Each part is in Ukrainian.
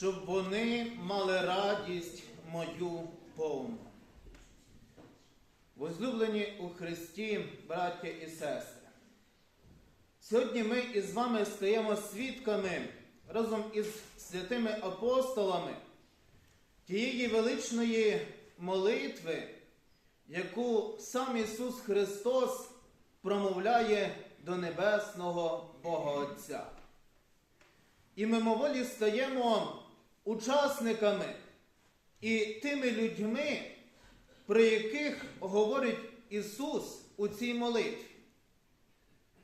щоб вони мали радість мою повну. Возлюблені у Христі, браття і сестри. Сьогодні ми із вами стаємо свідками разом із святими апостолами тієї величної молитви, яку сам Ісус Христос промовляє до Небесного Бога Отця. І мимоволі стаємо учасниками і тими людьми, про яких говорить Ісус у цій молитві.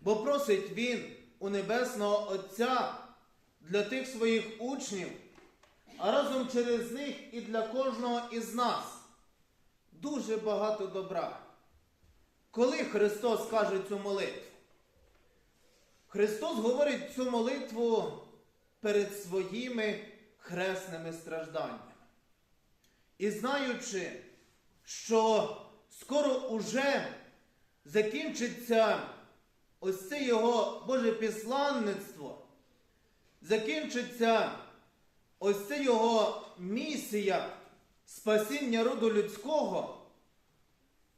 Бо просить Він у Небесного Отця для тих своїх учнів, а разом через них і для кожного із нас дуже багато добра. Коли Христос каже цю молитву? Христос говорить цю молитву перед своїми хресними стражданнями. І знаючи, що скоро уже закінчиться ось це його Боже післанництво, закінчиться ось це його місія спасіння роду людського,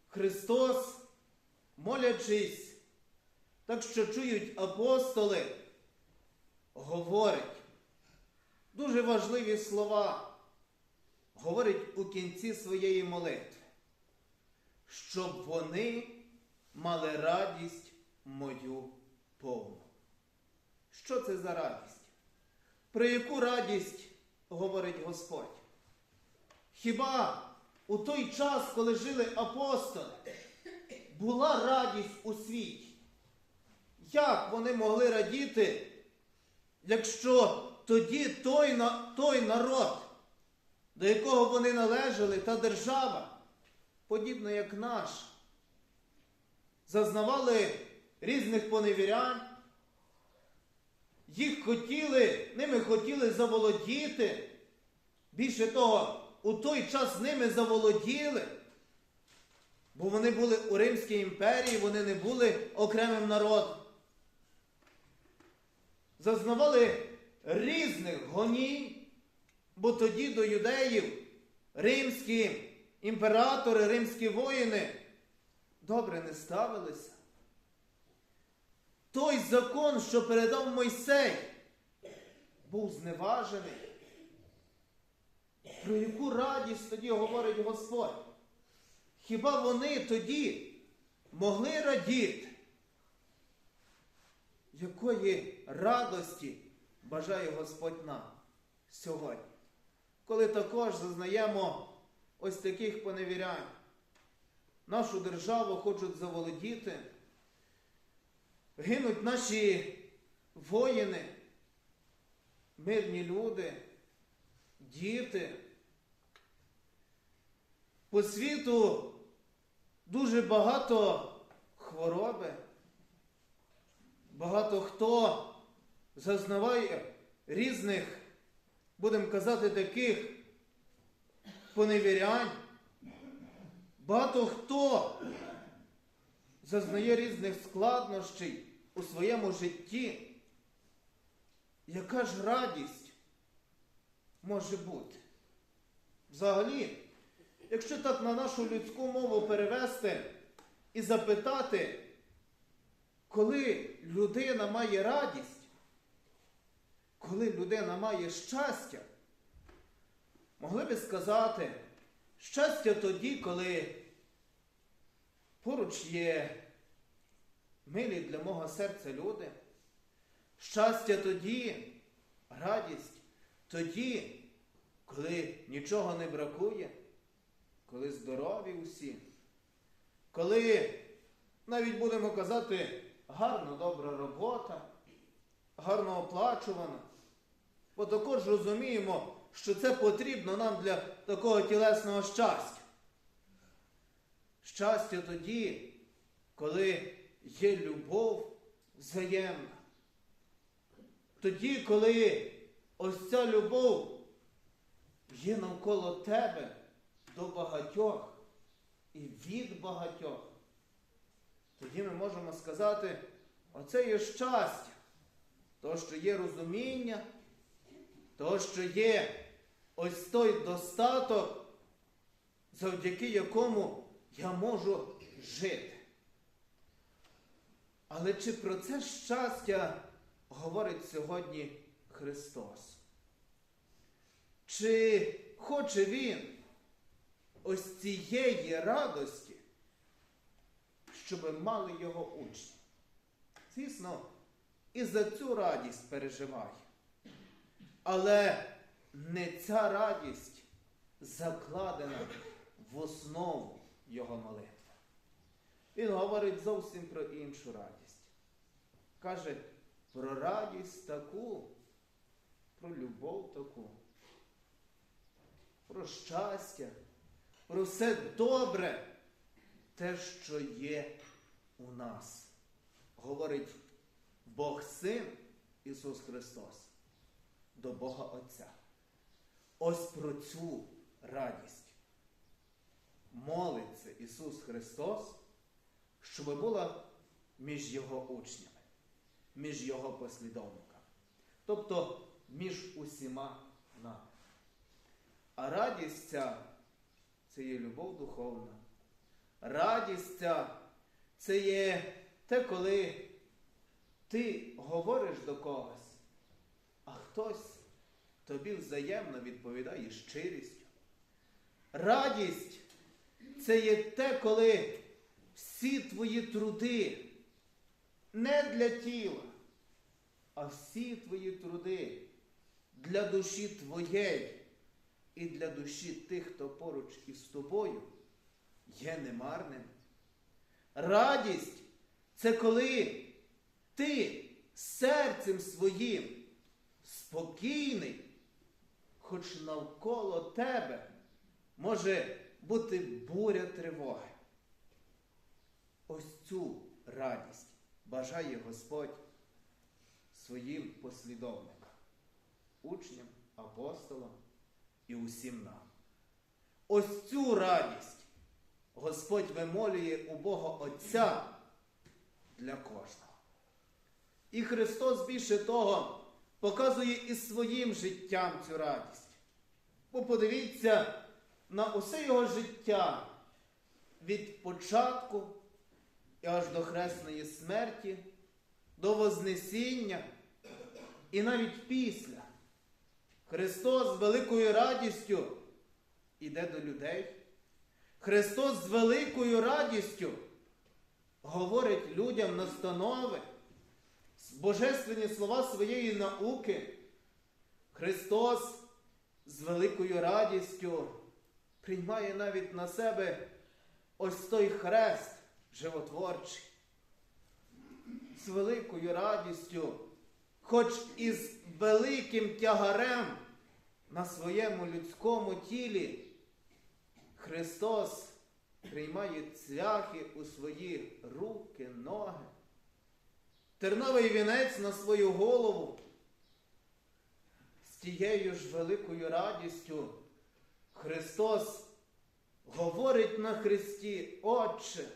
Христос, молячись, так що чують апостоли, говорить дуже важливі слова, говорить у кінці своєї молитви, щоб вони мали радість мою повну. Що це за радість? Про яку радість говорить Господь? Хіба у той час, коли жили апостоли, була радість у світі? Як вони могли радіти, якщо тоді той, той народ, до якого вони належали, та держава, подібно як наш, зазнавали різних поневірянь, їх хотіли, ними хотіли заволодіти. Більше того, у той час ними заволоділи. Бо вони були у Римській імперії, вони не були окремим народом. Зазнавали різних гонінь, бо тоді до юдеїв римські імператори, римські воїни добре не ставилися. Той закон, що передав Мойсей, був зневажений. Про яку радість тоді говорить Господь? Хіба вони тоді могли радіти? Якої радості бажає Господь нам сьогодні, коли також зазнаємо ось таких поневірянь? Нашу державу хочуть заволодіти, гинуть наші воїни, мирні люди, діти. По світу дуже багато хвороби. Багато хто зазнаває різних, будемо казати, таких поневірянь. Багато хто зазнає різних складнощей у своєму житті. Яка ж радість може бути? Взагалі, якщо так на нашу людську мову перевести і запитати, коли людина має радість, коли людина має щастя, могли би сказати, щастя тоді, коли поруч є милі для мого серця люди, щастя тоді, радість тоді, коли нічого не бракує, коли здорові усі, коли навіть будемо казати, гарна добра робота, гарно оплачувана. Бо також розуміємо, що це потрібно нам для такого тілесного щастя. Щастя тоді, коли є любов взаємна. Тоді, коли ось ця любов є навколо тебе до багатьох і від багатьох. Тоді ми можемо сказати, оце є щастя, то, що є розуміння, того, що є ось той достаток, завдяки якому я можу жити. Але чи про це щастя говорить сьогодні Христос? Чи хоче Він ось цієї радості, щоб мали його учні? Звісно, і за цю радість переживає. Але не ця радість закладена в основу його молитви. Він говорить зовсім про іншу радість. Каже про радість таку, про любов таку, про щастя, про все добре, те, що є у нас. Говорить Бог Син Ісус Христос до Бога Отця. Ось про цю радість молиться Ісус Христос, щоб була між Його учнями, між Його послідовниками, тобто між усіма нами. А радість ця це є любов духовна. Радість ця це є те, коли ти говориш до когось, хтось тобі взаємно відповідає щирістю. Радість це є те, коли всі твої труди не для тіла, а всі твої труди для душі твоєї і для душі тих, хто поруч із тобою, є немарним. Радість це коли ти серцем своїм спокійний, хоч навколо тебе може бути буря тривоги. Ось цю радість бажає Господь своїм послідовникам, учням, апостолам і усім нам. Ось цю радість Господь вимолює у Бога Отця для кожного. І Христос більше того показує і своїм життям цю радість. Бо подивіться на усе його життя від початку і аж до хресної смерті, до Вознесіння і навіть після. Христос з великою радістю іде до людей. Христос з великою радістю говорить людям настанови, божественні слова своєї науки. Христос з великою радістю приймає навіть на себе ось той хрест животворчий. З великою радістю, хоч і з великим тягарем на своєму людському тілі, Христос приймає цвяхи у свої руки, ноги, терновий вінець на свою голову. З тією ж великою радістю Христос говорить на Христі, Отче,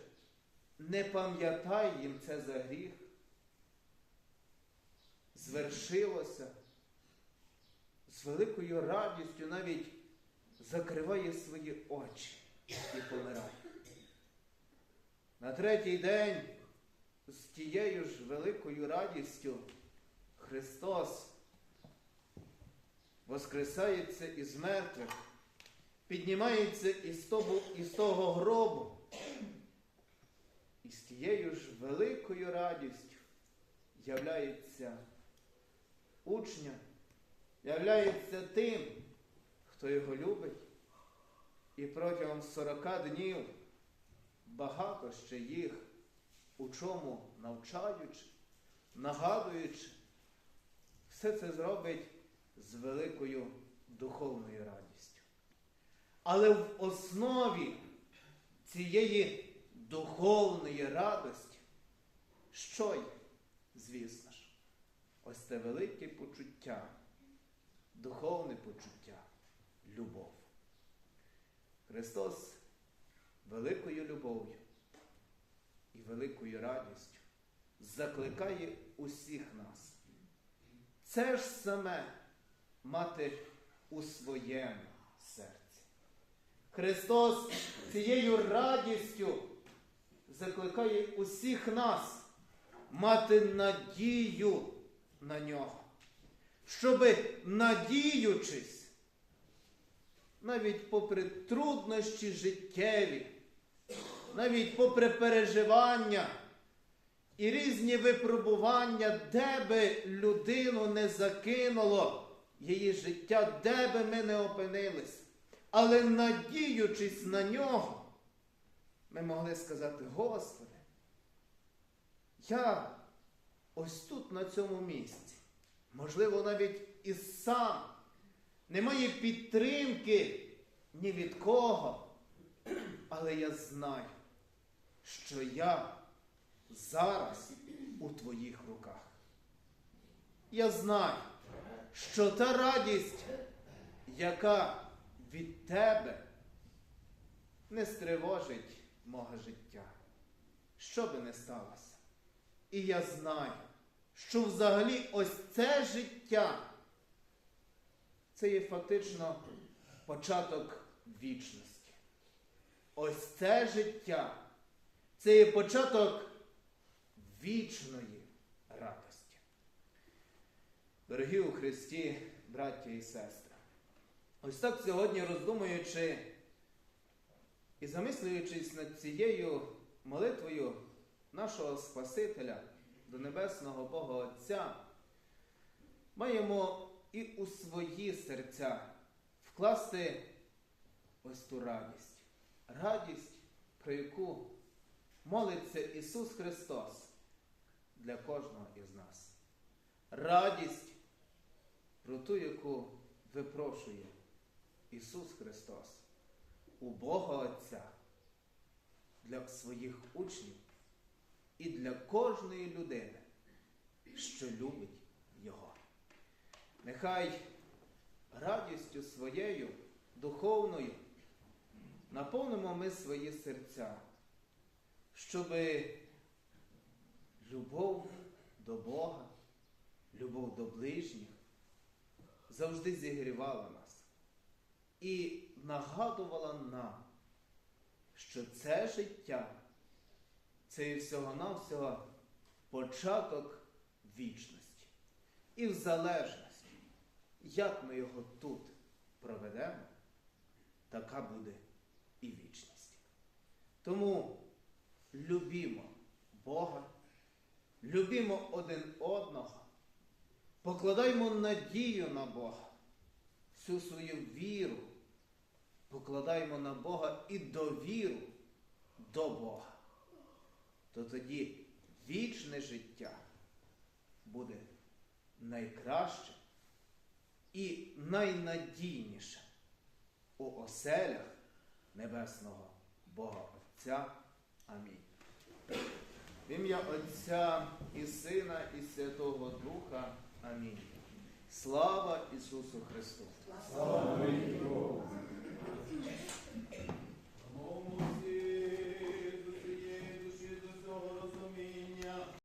не пам'ятай їм це за гріх. Звершилося з великою радістю навіть закриває свої очі і помирає. На третій день з тією ж великою радістю Христос воскресається із мертвих, піднімається із того, із того гробу. І з тією ж великою радістю являється учням, являється тим, хто його любить. І протягом 40 днів багато ще їх у чому навчаючи, нагадуючи, все це зробить з великою духовною радістю. Але в основі цієї духовної радості, що є? Звісно ж, ось це велике почуття, духовне почуття, любов. Христос великою любов'ю і великою радістю закликає усіх нас. Це ж саме мати у своєму серці. Христос цією радістю закликає усіх нас мати надію на нього, щоби надіючись, навіть попри труднощі життєві, навіть попри переживання і різні випробування, де би людину не закинуло її життя, де би ми не опинились, але надіючись на нього, ми могли сказати, Господи, я ось тут на цьому місці, можливо, навіть і сам, немає підтримки ні від кого, але я знаю, що я зараз у твоїх руках. Я знаю, що та радість, яка від тебе не стривожить мого життя, що би не сталося. І я знаю, що взагалі ось це життя це є фактично початок вічності. Ось це життя це є початок вічної радості. Дорогі у Христі, браття і сестри, ось так сьогодні роздумуючи і замислюючись над цією молитвою нашого Спасителя до Небесного Бога Отця, маємо і у свої серця вкласти ось ту радість. Радість, про яку молиться Ісус Христос для кожного із нас. Радість про ту, яку випрошує Ісус Христос у Бога Отця для своїх учнів і для кожної людини, що любить Його. Нехай радістю своєю духовною наповнимо ми свої серця, щоби любов до Бога, любов до ближніх завжди зігрівала нас і нагадувала нам, що це життя це і всього-навсього початок вічності. І в залежності, як ми його тут проведемо, така буде і вічність. Тому любімо Бога, любімо один одного, покладаймо надію на Бога, всю свою віру, покладаймо на Бога і довіру до Бога. То тоді вічне життя буде найкраще і найнадійніше у оселях Небесного Бога Отця. Амінь. В ім'я Отця і Сина, і Святого Духа. Амінь. Слава Ісусу Христу! Слава Богу!